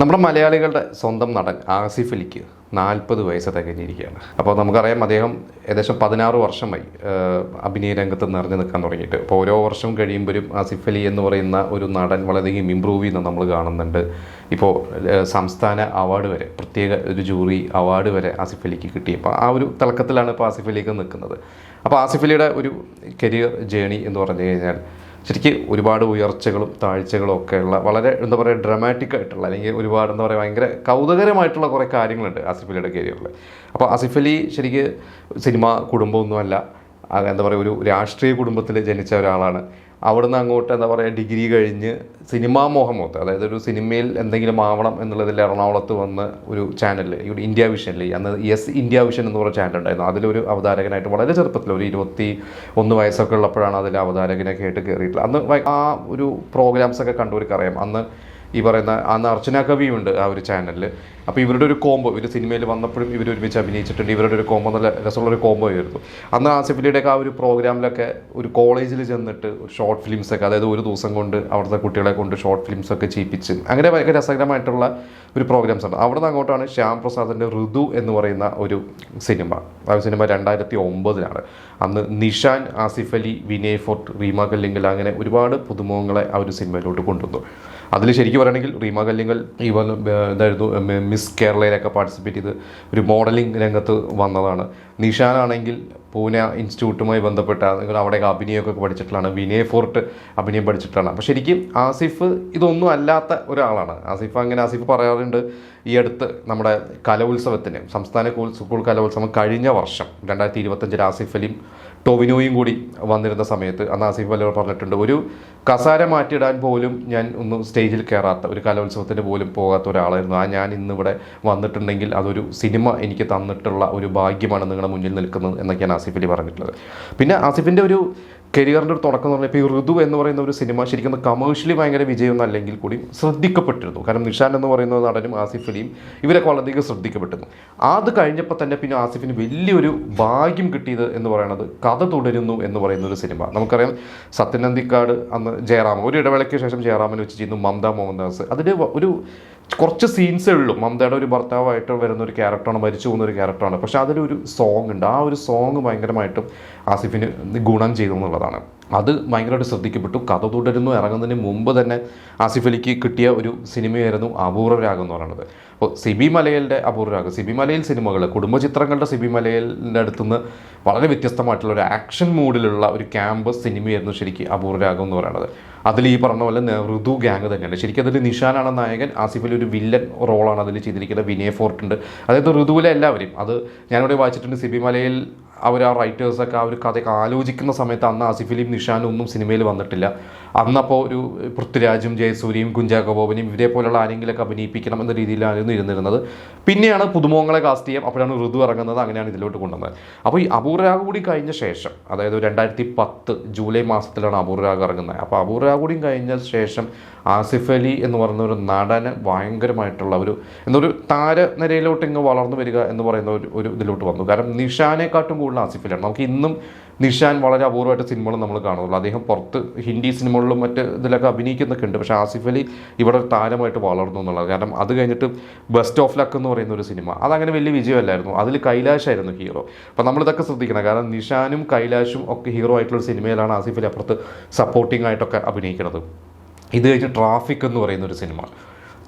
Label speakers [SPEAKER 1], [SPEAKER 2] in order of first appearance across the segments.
[SPEAKER 1] നമ്മുടെ മലയാളികളുടെ സ്വന്തം നടൻ ആസിഫ് അലിക്ക് നാൽപ്പത് വയസ്സ് തികഞ്ഞിരിക്കുകയാണ്. അപ്പോൾ നമുക്കറിയാം അദ്ദേഹം ഏകദേശം പതിനാറ് വർഷമായി അഭിനയ രംഗത്ത് നിറഞ്ഞു നിൽക്കാൻ തുടങ്ങിയിട്ട്. അപ്പോൾ ഓരോ വർഷം കഴിയുമ്പോഴും ആസിഫ് അലി എന്ന് പറയുന്ന ഒരു നടൻ വളരെയധികം ഇമ്പ്രൂവ് ചെയ്യുന്ന നമ്മൾ കാണുന്നുണ്ട്. ഇപ്പോൾ സംസ്ഥാന അവാർഡ് വരെ പ്രത്യേക ഒരു ജൂറി അവാർഡ് വരെ ആസിഫ് അലിക്ക് കിട്ടി. അപ്പോൾ ആ ഒരു തിളക്കത്തിലാണ് ഇപ്പോൾ ആസിഫ് അലിക്ക് നിൽക്കുന്നത്. അപ്പോൾ ആസിഫ് അലിയുടെ ഒരു കരിയർ ജേണി എന്ന് പറഞ്ഞു കഴിഞ്ഞാൽ ശരിക്ക് ഒരുപാട് ഉയർച്ചകളും താഴ്ചകളും ഒക്കെയുള്ള വളരെ എന്താ പറയുക ഡ്രമാറ്റിക് ആയിട്ടുള്ള അല്ലെങ്കിൽ ഒരുപാട് എന്താ പറയുക ഭയങ്കര കൗതുകരമായിട്ടുള്ള കുറേ കാര്യങ്ങളുണ്ട് ആസിഫ് അലിയുടെ കരിയറിൽ അപ്പോൾ ആസിഫ് അലി ശരിക്ക് സിനിമ കുടുംബമൊന്നുമല്ല. എന്താ പറയുക ഒരു രാഷ്ട്രീയ കുടുംബത്തിൽ ജനിച്ച ഒരാളാണ്. അവിടുന്ന് അങ്ങോട്ട് എന്താ പറയുക ഡിഗ്രി കഴിഞ്ഞ് സിനിമാ മോഹം മൊത്തം അതായത് ഒരു സിനിമയിൽ എന്തെങ്കിലും ആവണം എന്നുള്ളതിൽ എറണാകുളത്ത് വന്ന ഒരു ചാനലിൽ ഇവിടെ ഇന്ത്യ വിഷനിൽ അന്ന് യെസ് ഇന്ത്യ വിഷൻ എന്ന് പറഞ്ഞ ചാനൽ ഉണ്ടായിരുന്നു. അതിലൊരു അവതാരകനായിട്ട് വളരെ ചെറുപ്പത്തിൽ ഒരു ഇരുപത്തി ഒന്ന് വയസ്സൊക്കെ ഉള്ളപ്പോഴാണ് അതിൽ അവതാരകനൊക്കെ ആയിട്ട് കയറിയിട്ടുള്ളത് അന്ന് ആ ഒരു പ്രോഗ്രാംസൊക്കെ കണ്ടവർക്ക് അറിയാം അന്ന് ഈ പറയുന്ന അന്ന് അർച്ചന കവിയുണ്ട് ആ ഒരു ചാനലിൽ അപ്പോൾ ഇവരുടെ ഒരു കോംബോ ഇവർ സിനിമയിൽ വന്നപ്പോഴും ഇവർ ഒരുമിച്ച് അഭിനയിച്ചിട്ടുണ്ട്. ഇവരുടെ ഒരു കോംബോ നല്ല രസമുള്ള ഒരു കോംബോ ആയിരുന്നു. അന്ന് ആസിഫലിയുടെ ഒക്കെ ആ ഒരു പ്രോഗ്രാമിലൊക്കെ ഒരു കോളേജിൽ ചെന്നിട്ട് ഷോർട്ട് ഫിലിംസൊക്കെ അതായത് ഒരു ദിവസം കൊണ്ട് അവിടുത്തെ കുട്ടികളെ കൊണ്ട് ഷോർട്ട് ഫിലിംസ് ഒക്കെ ചെയ്യിപ്പിച്ച്. അങ്ങനെ ഭയങ്കര രസകരമായിട്ടുള്ള ഒരു പ്രോഗ്രാംസ് ആണ് അവിടെ നിന്ന് അങ്ങോട്ടാണ് ശ്യാം പ്രസാദിന്റെ ഋതു എന്ന് പറയുന്ന ഒരു സിനിമ ആ സിനിമ രണ്ടായിരത്തി ഒമ്പതിലാണ് അന്ന് നിഷാൻ ആസിഫ് അലി വിനയ് ഫോർട്ട് റീമ കല്ലിങ്കൽ അങ്ങനെ ഒരുപാട് പുതുമുഖങ്ങളെ ആ ഒരു സിനിമയിലോട്ട് കൊണ്ടുവന്നു. അതിൽ ശരിക്കും പറയുകയാണെങ്കിൽ റീമ കല്ലിങ്കൽ ഈ ഇതായിരുന്നു മിസ് കേരളയിലൊക്കെ പാർട്ടിസിപ്പേറ്റ് ചെയ്ത് ഒരു മോഡലിംഗ് രംഗത്ത് വന്നതാണ്. നിഷാനാണെങ്കിൽ പൂനെ ഇൻസ്റ്റിറ്റ്യൂട്ടുമായി ബന്ധപ്പെട്ട നിങ്ങൾ അവിടെയൊക്കെ അഭിനയമൊക്കെ പഠിച്ചിട്ടുള്ളതാണ്. വിനയ് ഫോർട്ട് അഭിനയം പഠിച്ചിട്ടുള്ളതാണ്. അപ്പോൾ ശരിക്കും ആസിഫ് ഇതൊന്നും അല്ലാത്ത ഒരാളാണ്. ആസിഫ് അങ്ങനെ ആസിഫ് പറയാറുണ്ട് ഈ അടുത്ത് നമ്മുടെ കലോത്സവത്തിന് സംസ്ഥാന സ്കൂൾ കലോത്സവം കഴിഞ്ഞ വർഷം രണ്ടായിരത്തി ഇരുപത്തഞ്ചിൽ ആസിഫ് അലിയും ടോവിനോയും കൂടി വന്നിരുന്ന സമയത്ത് അന്ന് ആസിഫ് അലി പറഞ്ഞിട്ടുണ്ട് ഒരു കസാര മാറ്റിയിടാൻ പോലും ഞാൻ ഒന്ന് സ്റ്റേജിൽ കയറാത്ത ഒരു കലോത്സവത്തിന് പോലും പോകാത്ത ഒരാളായിരുന്നു. ആ ഞാൻ ഇന്നിവിടെ വന്നിട്ടുണ്ടെങ്കിൽ അതൊരു സിനിമ എനിക്ക് തന്നിട്ടുള്ള ഒരു ഭാഗ്യമാണ് നിങ്ങളുടെ മുന്നിൽ നിൽക്കുന്നത് എന്നൊക്കെയാണ് ആസിഫ് അലി പറഞ്ഞിട്ടുള്ളത്. പിന്നെ ആസിഫിന്റെ ഒരു കരിയറിന്റെ ഒരു തുടക്കം എന്ന് പറഞ്ഞാൽ ഇപ്പോൾ ഈ ഋതു എന്ന് പറയുന്ന ഒരു സിനിമ ശരിക്കും കമേഴ്ഷ്യലി ഭയങ്കര വിജയമൊന്നും അല്ലെങ്കിൽ കൂടി ശ്രദ്ധിക്കപ്പെട്ടിരുന്നു. കാരണം നിഷാൻ എന്ന് പറയുന്ന നടനും ആസിഫ് അലിയും ഇവരൊക്കെ വളരെയധികം ശ്രദ്ധിക്കപ്പെട്ടിരുന്നു. അത് കഴിഞ്ഞപ്പോൾ തന്നെ പിന്നെ ആസിഫിന് വലിയൊരു ഭാഗ്യം കിട്ടിയത് എന്ന് പറയുന്നത് കഥ തുടരുന്നു എന്ന് പറയുന്ന ഒരു സിനിമ. നമുക്കറിയാം സത്യനന്ദിക്കാട് അന്ന് ജയറാമൻ. ഒരു ഇടവേളയ്ക്ക് ശേഷം ജയറാമൻ വെച്ച് ചെയ്യുന്നു മമത മോഹൻദാസ്. അതിന്റെ ഒരു കുറച്ച് സീൻസേ ഉള്ളൂ. മമതയുടെ ഒരു ഭർത്താവായിട്ട് വരുന്ന ഒരു ക്യാരക്ടറാണ് മരിച്ചു പോകുന്ന ഒരു ക്യാരക്ടറാണ് പക്ഷേ അതിലൊരു സോങ് ഉണ്ട്. ആ ഒരു സോങ് ഭയങ്കരമായിട്ടും ആസിഫിന് ഗുണം ചെയ്തു എന്നുള്ളതാണ്. അത് ഭയങ്കരമായിട്ട് ശ്രദ്ധിക്കപ്പെട്ടു. കഥ തുടരുന്നു. ഇറങ്ങുന്നതിന് മുമ്പ് തന്നെ ആസിഫ് അലിക്ക് കിട്ടിയ ഒരു സിനിമയായിരുന്നു അപൂർവ രാഗം എന്ന് പറയുന്നത്. അപ്പോൾ സിബി മലയലിന്റെ അപൂർവരാഗം സിബി മലയിൽ സിനിമകൾ കുടുംബചിത്രങ്ങളുടെ സിബി മലയലിന്റെ അടുത്തുനിന്ന് വളരെ വ്യത്യസ്തമായിട്ടുള്ള ഒരു ആക്ഷൻ മൂഡിലുള്ള ഒരു ക്യാമ്പ് സിനിമയായിരുന്നു ശരിക്കും അപൂർവ രാഗം എന്ന് പറയുന്നത്. അതിൽ ഈ പറഞ്ഞ പോലെ ഋതു ഗ്യാങ് തന്നെയാണ്. ശരിക്കും അതിൽ നിഷാനാണ് നായകൻ. ആസിഫ് അലി ഒരു വില്ലൻ റോളാണ് അതിൽ ചെയ്തിരിക്കുന്നത്. വിനയ ഫോർട്ടുണ്ട്. അതായത് ഋതുവിലെ എല്ലാവരും അത് ഞാനിവിടെ വായിച്ചിട്ടുണ്ട്. സിബി മലയിൽ അവർ ആ റൈറ്റേഴ്സൊക്കെ ആ ഒരു കഥയൊക്കെ ആലോചിക്കുന്ന സമയത്ത് അന്ന് ആസിഫലിയും നിഷാനും ഒന്നും സിനിമയിൽ വന്നിട്ടില്ല. അന്നപ്പോൾ ഒരു പൃഥ്വിരാജും ജയസൂര്യയും കുഞ്ചാക്കോ ബോബനും ഇവരെ പോലുള്ള ആരെങ്കിലൊക്കെ അഭിനയിപ്പിക്കണം എന്ന രീതിയിലായിരുന്നു ഇരുന്നിരുന്നത്. പിന്നെയാണ് പുതുമുഖങ്ങളെ കാസ്റ്റ് ചെയ്യാം അപ്പോഴാണ് ഋതു ഇറങ്ങുന്നത് അങ്ങനെയാണ് ഇതിലോട്ട് കൊണ്ടുവന്നത്. അപ്പോൾ ഈ അപൂർവരാഗ് കൂടി കഴിഞ്ഞ ശേഷം അതായത് രണ്ടായിരത്തി പത്ത് ജൂലൈ മാസത്തിലാണ് അപൂർവരാഗ് ഇറങ്ങുന്നത്. അപ്പോൾ അപൂർവരാഗ് കൂടി കഴിഞ്ഞ ശേഷം ആസിഫ് അലി എന്ന് പറയുന്ന ഒരു നടന് ഭയങ്കരമായിട്ടുള്ള ഒരു എന്നൊരു താരനിരയിലോട്ട് ഇങ്ങ് വളർന്നു വരിക എന്ന് പറയുന്ന ഒരു ഒരു ഇതിലോട്ട് വന്നു. കാരണം നിഷാനെക്കാട്ടും കൂടുതൽ ആസിഫ് അലിയാണ്. നമുക്ക് ഇന്നും നിഷാൻ വളരെ അപൂർവമായിട്ട് സിനിമകൾ നമ്മൾ കാണുന്നുള്ളൂ. അദ്ദേഹം പുറത്ത് ഹിന്ദി സിനിമകളിലും മറ്റ് ഇതിലൊക്കെ അഭിനയിക്കുന്നൊക്കെ ഉണ്ട്. പക്ഷേ ആസിഫ് അലി ഇവിടെ താരമായിട്ട് വളർന്നു എന്നുള്ളത്. കാരണം അത് കഴിഞ്ഞിട്ട് ബെസ്റ്റ് ഓഫ് ലക്ക് എന്ന് പറയുന്ന ഒരു സിനിമ. അതങ്ങനെ വലിയ വിജയമല്ലായിരുന്നു. അതിൽ കൈലാഷായിരുന്നു ഹീറോ അപ്പോൾ നമ്മളിതൊക്കെ ശ്രദ്ധിക്കണം. കാരണം നിഷാനും കൈലാഷും ഒക്കെ ഹീറോ ആയിട്ടുള്ള സിനിമയിലാണ് ആസിഫ് അലി അപ്പുറത്ത് സപ്പോർട്ടിംഗ് ആയിട്ടൊക്കെ അഭിനയിക്കുന്നത്. ഇത് കഴിഞ്ഞ് ട്രാഫിക് എന്ന് പറയുന്ന ഒരു സിനിമ.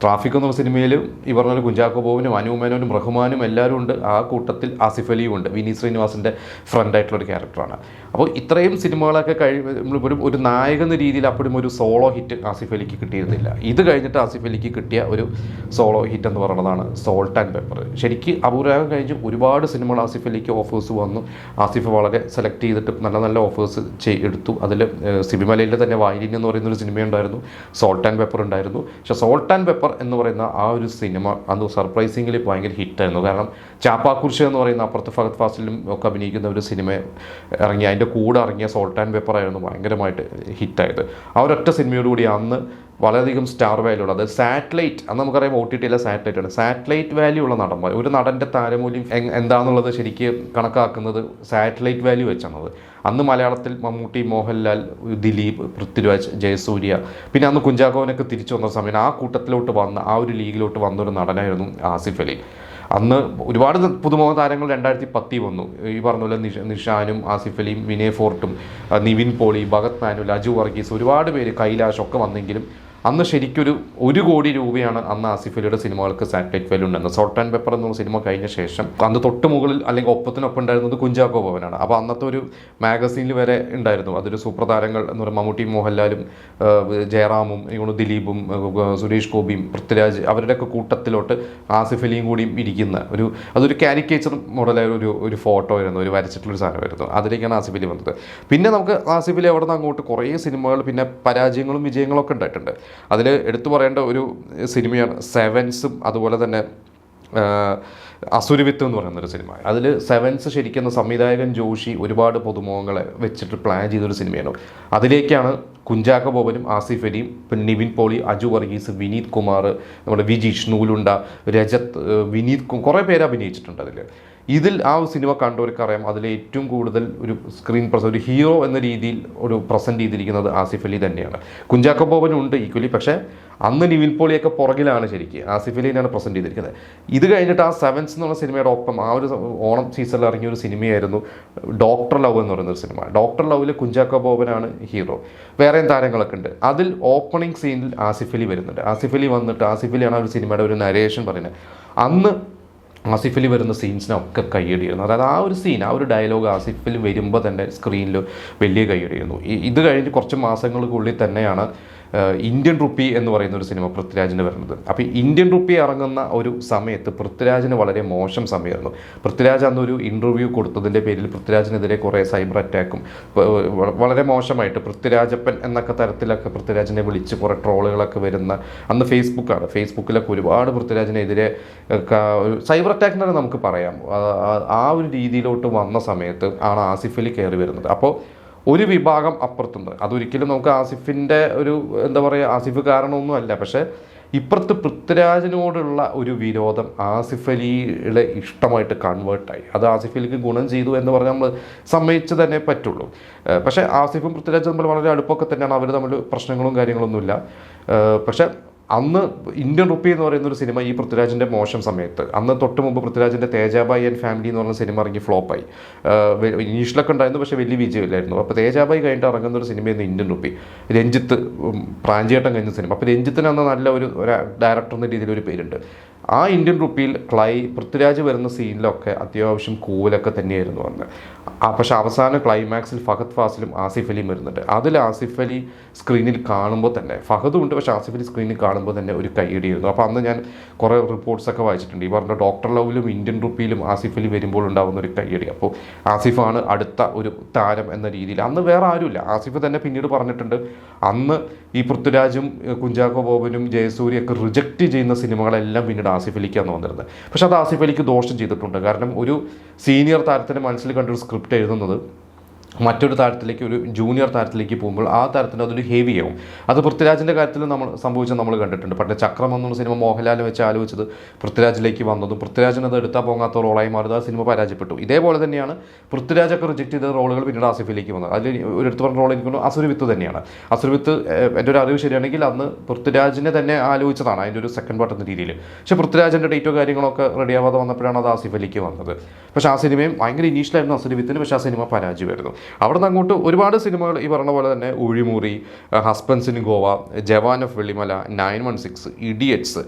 [SPEAKER 1] ട്രാഫിക് എന്ന സിനിമയിൽ ഈ പറഞ്ഞ കുഞ്ചാക്കോ ബോബനും അനു മേനോനും റഹ്മാനും എല്ലാവരും ഉണ്ട്. ആ കൂട്ടത്തിൽ ആസിഫ് അലിയും ഉണ്ട്. വിനീത് ശ്രീനിവാസിന്റെ ഫ്രണ്ട് ആയിട്ടുള്ള ഒരു ക്യാരക്ടറാണ് അപ്പോൾ ഇത്രയും സിനിമകളൊക്കെ കഴി ഒരു ഒരു നായക എന്ന രീതിയിൽ അപ്പോഴും ഒരു സോളോ ഹിറ്റ് ആസിഫ് അലിക്ക് കിട്ടിയിരുന്നില്ല. ഇത് കഴിഞ്ഞിട്ട് ആസിഫ് അലിക്ക് കിട്ടിയ ഒരു സോളോ ഹിറ്റ് എന്ന് പറയുന്നതാണ് സോൾട്ട് ആൻഡ് പെപ്പർ ശരിക്ക് അപൂർവം കഴിഞ്ഞ് ഒരുപാട് സിനിമകൾ ആസിഫ് അലിക്ക് ഓഫേഴ്സ് വന്നു. ആസിഫ് വളരെ സെലക്ട് ചെയ്തിട്ട് നല്ല നല്ല ഓഫേഴ്സ് എടുത്തു. അതിൽ സിബിമലയിൽ തന്നെ വായിലിൻ എന്ന് പറയുന്ന ഒരു സിനിമയുണ്ടായിരുന്നു. സോൾട്ട് ആൻഡ് പെപ്പർ ഉണ്ടായിരുന്നു. പക്ഷേ സോൾട്ട് ആൻഡ് പെപ്പർ എന്ന് പറയുന്ന ആ ഒരു സിനിമ അന്ന് സർപ്രൈസിംഗിൽ ഭയങ്കര ഹിറ്റായിരുന്നു കാരണം ചാപ്പാക്കുറിശ് എന്ന് പറയുന്ന അപ്പുറത്ത് ഫഹദ് ഫാസിലും ഒക്കെ അഭിനയിക്കുന്ന ഒരു സിനിമ ഇറങ്ങി അതിന്റെ കൂടെ ഇറങ്ങിയ സോൾട്ട് ആൻഡ് പേപ്പർ ആയിരുന്നു ഭയങ്കരമായിട്ട് ഹിറ്റായത് ആ ഒരൊറ്റ സിനിമയോടുകൂടി അന്ന് വളരെയധികം സ്റ്റാർ വാല്യൂ ഉള്ളത് സാറ്റലൈറ്റ് അന്ന് നമുക്കറിയാം ഒ ടി ടിയിലെ സാറ്റലൈറ്റ് ആണ്. സാറ്റലൈറ്റ് വാല്യൂ ഉള്ള നടന്മാർ. ഒരു നടന്റെ താരമൂല്യം എന്താണെന്നുള്ളത് ശരിക്കും കണക്കാക്കുന്നത് സാറ്റലൈറ്റ് വാല്യൂ വെച്ചാണത്. അന്ന് മലയാളത്തിൽ മമ്മൂട്ടി മോഹൻലാൽ ദിലീപ് പൃഥ്വിരാജ് ജയസൂര്യ പിന്നെ അന്ന് കുഞ്ചാക്കോവനൊക്കെ തിരിച്ചു വന്ന സമയം ആ കൂട്ടത്തിലോട്ട് വന്ന ആ ഒരു ലീഗിലോട്ട് വന്ന ഒരു നടനായിരുന്നു ആസിഫ് അലി. അന്ന് ഒരുപാട് പുതുമുഖ താരങ്ങൾ രണ്ടായിരത്തി പത്തി വന്നു. ഈ പറഞ്ഞ പോലെ നിഷ നിഷാനും ആസിഫ് അലിയും വിനയ് ഫോർട്ടും നിവിൻ പോളി ഭഗത് മാനുൽ അജു വർഗീസ് ഒരുപാട് പേര് കൈലാഷ് ഒക്കെ വന്നെങ്കിലും അന്ന് ശരിക്കൊരു ഒരു കോടി രൂപയാണ് അന്ന് ആസിഫ് അലിയുടെ സിനിമകൾക്ക് സാറ്റലൈറ്റ് വാല്യൂ ഉണ്ടായിരുന്നത് സോൾട്ട് ആൻഡ് പെപ്പർ എന്നുള്ള സിനിമ കഴിഞ്ഞ ശേഷം അന്ന് തൊട്ട് മുകളിൽ അല്ലെങ്കിൽ ഒപ്പത്തിനൊപ്പം ഉണ്ടായിരുന്നത് കുഞ്ചാക്കോ ഭവനാണ്. അപ്പോൾ അന്നത്തെ ഒരു മാഗസീനിൽ വരെ ഉണ്ടായിരുന്നു. അതൊരു സൂപ്രതാരങ്ങൾ എന്ന് പറയുമ്പോൾ മമ്മൂട്ടി മോഹൻലാലും ജയറാമും ദിലീപും സുരേഷ് ഗോപിയും പൃഥ്വിരാജ് അവരുടെയൊക്കെ കൂട്ടത്തിലോട്ട് ആസിഫ് അലിയും കൂടിയും ഇരിക്കുന്ന ഒരു അതൊരു കാരിക്കേച്ചർ മോഡലായ ഒരു ഒരു ഫോട്ടോ ആയിരുന്നു. ഒരു വരച്ചിട്ടുള്ളൊരു സാധനമായിരുന്നു. അതിലേക്കാണ് ആസിഫ് അലി വന്നത്. പിന്നെ നമുക്ക് ആസിഫ് അലി അവിടെ നിന്ന് അങ്ങോട്ട് കുറേ സിനിമകൾ പിന്നെ പരാജയങ്ങളും വിജയങ്ങളും ഒക്കെ ഉണ്ടായിട്ടുണ്ട്. അതിൽ എടുത്തു പറയേണ്ട ഒരു സിനിമയാണ് സെവൻസും അതുപോലെ തന്നെ അസുരവിത്ത് എന്ന് പറയുന്നൊരു സിനിമ അതിൽ സെവൻസ് ശരിക്കും സംവിധായകൻ ജോഷി ഒരുപാട് പുതുമുഖങ്ങളെ വെച്ചിട്ട് പ്ലാൻ ചെയ്തൊരു സിനിമയാണ്. അതിലേക്കാണ് കുഞ്ചാക്ക ബോബനും ആസിഫ് അലിയും പിന്നെ നിവിൻ പോളി അജു വർഗീസ് വിനീത് കുമാർ നമ്മുടെ വിജീഷ് നൂലുണ്ട രജത് വിനീത് കുറേ പേര് അഭിനയിച്ചിട്ടുണ്ട് അതിൽ ഇതിൽ ആ സിനിമ കണ്ടവർക്ക് അറിയാം അതിൽ ഏറ്റവും കൂടുതൽ ഒരു സ്ക്രീൻ പ്രസ ഒരു ഹീറോ എന്ന രീതിയിൽ ഒരു പ്രസന്റ് ചെയ്തിരിക്കുന്നത് ആസിഫ് അലി തന്നെയാണ്. കുഞ്ചാക്ക ബോബനുണ്ട് ഈക്വലി പക്ഷേ അന്ന് നിവിൻ പോളിയൊക്കെ പുറകിലാണ് ശരിക്കും ആസിഫ് അലിനെയാണ് പ്രസന്റ് ചെയ്തിരിക്കുന്നത്. ഇത് കഴിഞ്ഞിട്ട് ആ സെവൻസ് എന്നുള്ള സിനിമയുടെ ഒപ്പം ആ ഒരു ഓണം സീസണിൽ ഇറങ്ങിയ ഒരു സിനിമയായിരുന്നു ഡോക്ടർ ലവ് എന്ന് പറയുന്ന ഒരു സിനിമ. ഡോക്ടർ ലവിൽ കുഞ്ചാക്കോ ബോബനാണ് ഹീറോ വേറെയും താരങ്ങളൊക്കെ ഉണ്ട്? അതിൽ ഓപ്പണിംഗ് സീനിൽ ആസിഫ് അലി വരുന്നുണ്ട്. ആസിഫ് അലി വന്നിട്ട് ആസിഫ് അലിയാണ് ആ ഒരു സിനിമയുടെ ഒരു നരേഷൻ പറയുന്നത്. അന്ന് ആസിഫ് അലി വരുന്ന സീൻസിനൊക്കെ കൈയടിയിരുന്നു. അതായത് ആ ഒരു സീൻ ആ ഒരു ഡയലോഗ് ആസിഫ് അലി വരുമ്പോൾ തന്നെ സ്ക്രീനിൽ വലിയ കൈയടിയിരുന്നു. ഇത് കഴിഞ്ഞ് കുറച്ച് മാസങ്ങൾക്കുള്ളിൽ തന്നെയാണ് ഇന്ത്യൻ റുപ്പി എന്ന് പറയുന്ന ഒരു സിനിമ പൃഥ്വിരാജിന് വരുന്നത്. അപ്പോൾ ഇന്ത്യൻ റുപ്പി ഇറങ്ങുന്ന ഒരു സമയത്ത് പൃഥ്വിരാജിന് വളരെ മോശം സമയമായിരുന്നു. പൃഥ്വിരാജ് അന്നൊരു ഇന്റർവ്യൂ കൊടുത്തതിന്റെ പേരിൽ പൃഥ്വിരാജിനെതിരെ കുറേ സൈബർ അറ്റാക്കും വളരെ മോശമായിട്ട് പൃഥ്വിരാജപ്പൻ എന്നൊക്കെ തരത്തിലൊക്കെ പൃഥ്വിരാജിനെ വിളിച്ച് കുറേ ട്രോളുകളൊക്കെ വരുന്ന അന്ന് ഫേസ്ബുക്കാണ് ഫേസ്ബുക്കിലൊക്കെ ഒരുപാട് പൃഥ്വിരാജിനെതിരെ സൈബർ അറ്റാക്ക് തന്നെ നമുക്ക് പറയാം. ആ- ഒരു രീതിയിലോട്ട് വന്ന സമയത്ത് ആണ് ആസിഫ് അലി കയറി വരുന്നത്. അപ്പോൾ ഒരു വിഭാഗം അപ്പുറത്തുണ്ട്. അതൊരിക്കലും നമുക്ക് ആസിഫിന്റെ ഒരു എന്താ പറയുക ആസിഫ് കാരണമൊന്നും അല്ല. പക്ഷേ ഇപ്പുറത്ത് പൃഥ്വിരാജിനോടുള്ള ഒരു വിരോധം ആസിഫ് അലിയുടെ ഇഷ്ടമായിട്ട് കൺവേർട്ടായി അത് ആസിഫ് അലിക്ക് ഗുണം ചെയ്തു എന്ന് പറഞ്ഞാൽ നമ്മൾ സമ്മതിച്ച് തന്നെ പറ്റുള്ളൂ. പക്ഷേ ആസിഫും പൃഥ്വിരാജും തമ്മിൽ വളരെ അടുപ്പമൊക്കെ തന്നെയാണ്. അവർ തമ്മിൽ പ്രശ്നങ്ങളും കാര്യങ്ങളൊന്നുമില്ല. പക്ഷേ അന്ന് ഇന്ത്യൻ റുപ്പി എന്ന് പറയുന്ന ഒരു സിനിമ ഈ പൃഥ്വിരാജിന്റെ മോശം സമയത്ത് അന്ന് തൊട്ട് മുമ്പ് പൃഥ്വിരാജിന്റെ തേജാബായി ആൻഡ് ഫാമിലി എന്ന് പറഞ്ഞ സിനിമ ഇറങ്ങി ഫ്ലോപ്പായി ഇംഗ്ലീഷിലൊക്കെ ഉണ്ടായിരുന്നു പക്ഷേ വലിയ വിജയമില്ലായിരുന്നു. അപ്പോൾ തേജാബായി കഴിഞ്ഞിട്ട് ഇറങ്ങുന്ന ഒരു സിനിമയായിരുന്നു ഇന്ത്യൻ റുപ്പി. രഞ്ജിത്ത് ഉം, കഴിഞ്ഞ സിനിമ. അപ്പോൾ രഞ്ജിത്തിന് അന്ന് നല്ല ഒരു ഡയറക്ടർ എന്ന രീതിയിൽ ഒരു പേരുണ്ട്. ആ ഇന്ത്യൻ റുപ്പിയിൽ ക്ലൈ പൃഥ്വിരാജ് വരുന്ന സീനിലൊക്കെ അത്യാവശ്യം കൂലൊക്കെ തന്നെയായിരുന്നു അന്ന്. ആ പക്ഷെ അവസാന ക്ലൈമാക്സിൽ ഫഹദ് ഫാസിലും ആസിഫ് അലിയും വരുന്നുണ്ട്. അതിൽ ആസിഫ് അലി സ്ക്രീനിൽ കാണുമ്പോൾ തന്നെ ഫഹദും ഉണ്ട് പക്ഷേ ആസിഫ് അലി സ്ക്രീനിൽ കാണുമ്പോൾ തന്നെ ഒരു കൈയടിയായിരുന്നു അപ്പോൾ അന്ന് ഞാൻ കുറേ റിപ്പോർട്ട്സൊക്കെ വായിച്ചിട്ടുണ്ട്. ഈ പറഞ്ഞ ഡോക്ടർ ലവിലും ഇന്ത്യൻ റുപ്പിയിലും ആസിഫ് അലി വരുമ്പോൾ ഉണ്ടാകുന്ന ഒരു കൈയടി അപ്പോൾ ആസിഫാണ് അടുത്ത ഒരു താരം എന്ന രീതിയിൽ. അന്ന് വേറെ ആരുമില്ല. ആസിഫ് തന്നെ പിന്നീട് പറഞ്ഞിട്ടുണ്ട് അന്ന് ഈ പൃഥ്വിരാജും കുഞ്ചാക്കോ ബോബനും ജയസൂര്യയൊക്കെ റിജക്റ്റ് ചെയ്യുന്ന സിനിമകളെല്ലാം പിന്നീട് ആസിഫ് അലിക്കാന്ന് വന്നിരുന്നത് പക്ഷെ അത് ആസിഫ് അലിക്ക് ദോഷം ചെയ്തിട്ടുണ്ട്. കാരണം ഒരു സീനിയർ താരത്തിന്റെ മനസ്സിൽ കണ്ടൊരു സ്ക്രിപ്റ്റ് എഴുതുന്നത് മറ്റൊരു താരത്തിലേക്ക് ഒരു ജൂനിയർ താരത്തിലേക്ക് പോകുമ്പോൾ ആ താരത്തിന് അതൊരു ഹെവി ആവും. അത് പൃഥ്വിരാജിന്റെ കാര്യത്തിൽ നമ്മൾ സംഭവിച്ചത് നമ്മൾ കണ്ടിട്ടുണ്ട്. പണ്ട് ചക്രം എന്നുള്ള സിനിമ മോഹൻലാൽ വെച്ച് ആലോചിച്ചത് പൃഥ്വിരാജിലേക്ക് വന്നതും പൃഥ്വിരാജിന് അത് എടുത്താൽ പോകാത്ത റോളായി മാറിയത് ആ സിനിമ പരാജയപ്പെട്ടു. ഇതേപോലെ തന്നെയാണ് പൃഥ്വിരാജൊക്കെ റിജക്ട് ചെയ്ത റോളുകൾ പിന്നീട് ആസിഫിലേക്ക് വന്നത്. അതിൽ ഒരു എടുത്തു പറഞ്ഞ റോൾ എനിക്ക് അസുരവിത്ത് തന്നെയാണ്. അസുരവിത്ത് എന്റെ ഒരു അറിവ് ശരിയാണെങ്കിൽ അന്ന് പൃഥ്വിരാജിനെ തന്നെ ആലോചിച്ചതാണ് അതിന്റെ ഒരു സെക്കൻഡ് പാർട്ട് എന്ന രീതിയിൽ. പക്ഷേ പൃഥ്വിരാജിന്റെ ഡേറ്റോ കാര്യങ്ങളൊക്കെ റെഡിയാവാതെ വന്നപ്പോഴാണ് അത് ആസിഫ് അലിക്ക് വന്നത്. പക്ഷേ ആ സിനിമയും ഭയങ്കര ഇനീഷ്യലായിരുന്നു അസുരവിത്തിന് പക്ഷേ ആ സിനിമ പരാജയമായിരുന്നു. അവിടെ നിന്ന് അങ്ങോട്ട് ഒരുപാട് സിനിമകൾ ഈ പറഞ്ഞ പോലെ തന്നെ ഉഴിമുറി husbands in Goa Jawan of Vellimala nine one six idiots